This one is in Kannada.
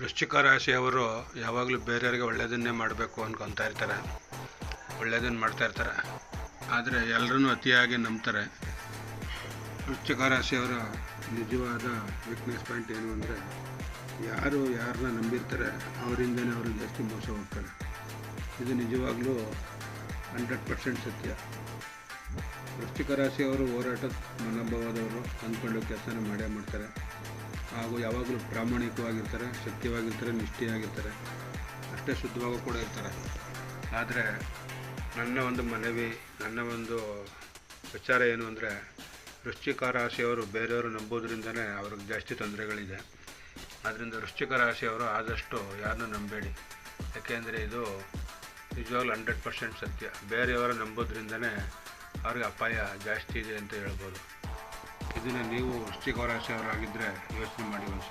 ವೃಶ್ಚಿಕ ರಾಶಿಯವರು ಯಾವಾಗಲೂ ಬೇರೆಯವ್ರಿಗೆ ಒಳ್ಳೆಯದನ್ನೇ ಮಾಡಬೇಕು ಅನ್ಕೊತಾ ಇರ್ತಾರೆ. ಒಳ್ಳೆಯದನ್ನು ಮಾಡ್ತಾ ಇರ್ತಾರೆ. ಆದರೆ ಎಲ್ಲರೂ ಅತಿಯಾಗಿ ನಂಬ್ತಾರೆ. ವೃಶ್ಚಿಕ ರಾಶಿಯವರ ನಿಜವಾದ ವೀಕ್ನೆಸ್ ಪಾಯಿಂಟ್ ಏನು ಅಂದರೆ ಯಾರು ಯಾರನ್ನ ನಂಬಿರ್ತಾರೆ, ಅವರಿಂದನೇ ಅವರು ಜಾಸ್ತಿ ಮೋಸ ಹೋಗ್ತಾರೆ. ಇದು ನಿಜವಾಗ್ಲೂ ಹಂಡ್ರೆಡ್ ಪರ್ಸೆಂಟ್ ಸತ್ಯ. ವೃಶ್ಚಿಕ ರಾಶಿಯವರು ಹೋರಾಟದ ಮನೋಭಾವದವರು ಅಂದ್ಕೊಂಡು ಕೆಲಸನ ಮಾಡೇ ಮಾಡ್ತಾರೆ. ಹಾಗೂ ಯಾವಾಗಲೂ ಪ್ರಾಮಾಣಿಕವಾಗಿರ್ತಾರೆ ಸತ್ಯವಾಗಿರ್ತಾರೆ ನಿಷ್ಠೆಯಾಗಿರ್ತಾರೆ. ಅಷ್ಟೇ ಶುದ್ಧವಾಗೂ ಕೂಡ ಇರ್ತಾರೆ. ಆದರೆ ನನ್ನ ಒಂದು ಮನವಿ, ನನ್ನ ಒಂದು ವಿಚಾರ ಏನು ಅಂದರೆ, ವೃಶ್ಚಿಕ ರಾಶಿಯವರು ಬೇರೆಯವರು ನಂಬೋದ್ರಿಂದನೇ ಅವ್ರಿಗೆ ಜಾಸ್ತಿ ತೊಂದರೆಗಳಿದೆ. ಆದ್ದರಿಂದ ವೃಶ್ಚಿಕ ರಾಶಿಯವರು ಆದಷ್ಟು ಯಾರನ್ನೂ ನಂಬೇಡಿ. ಯಾಕೆಂದರೆ ಇದು ನಿಜವಾಗ್ಲೂ ಹಂಡ್ರೆಡ್ ಪರ್ಸೆಂಟ್ ಸತ್ಯ. ಬೇರೆಯವರು ನಂಬೋದ್ರಿಂದನೇ ಅವ್ರಿಗೆ ಅಪಾಯ ಜಾಸ್ತಿ ಇದೆ ಅಂತ ಹೇಳ್ಬೋದು. ಇದನ್ನು ನೀವು ರಾಶಿಯವರಾಗಿದ್ದರೆ ಯೋಚನೆ ಮಾಡಿ ಒಂದು